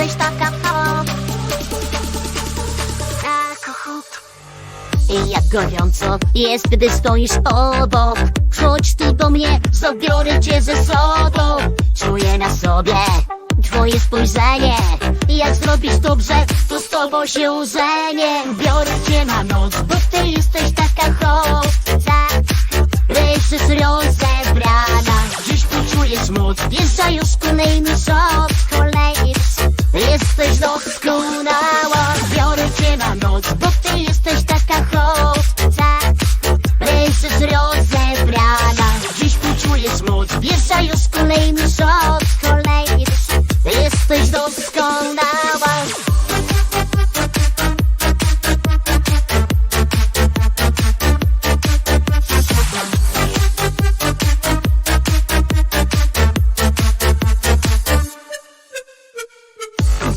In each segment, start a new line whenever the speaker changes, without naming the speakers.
jesteś taka hop Taka hop I jak gorąco jest, gdy stoisz obok. Chodź tu do mnie, zabiorę cię ze sobą. Czuję na sobie twoje spojrzenie. Jak zrobisz dobrze, to z tobą się użenię. Biorę cię na noc, bo ty jesteś Dziś poczujesz moc Wjeżdża już kolejny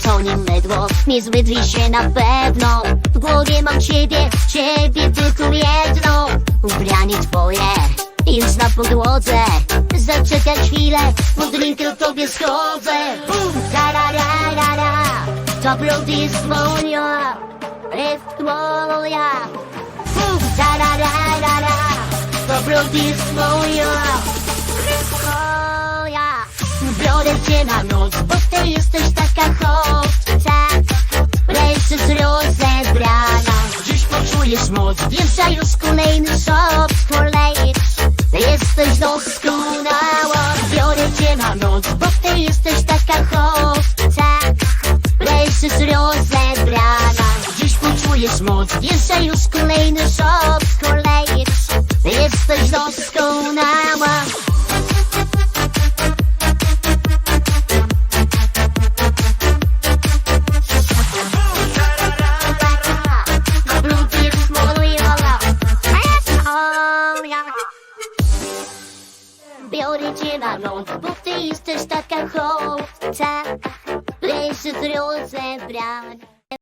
To nie mydło, nie zmydli się na pewno. W głowie mam ciebie, ciebie tylko jedno. Ubranie twoje, już na podłodze. Zaczekaj chwilę, po drinkę tobie schodzę. Bum, tarararara To brud jest moja, jest moja. Bum, tarararara To brud jest moja, jest moja. Biorę cię na noc, bo ty jesteś taka hot więc ja już kolejny shot Kolejny, jesteś doskonała Biorę cię na noc, bo ty jesteś taka hot Tak, ręce z rozebrana Dziś poczujesz moc, więc ja już kolejny shot Kolejny, jesteś doskonała Biorę cię na noc, bo ty jesteś taka hot Tak, leży w rozebrana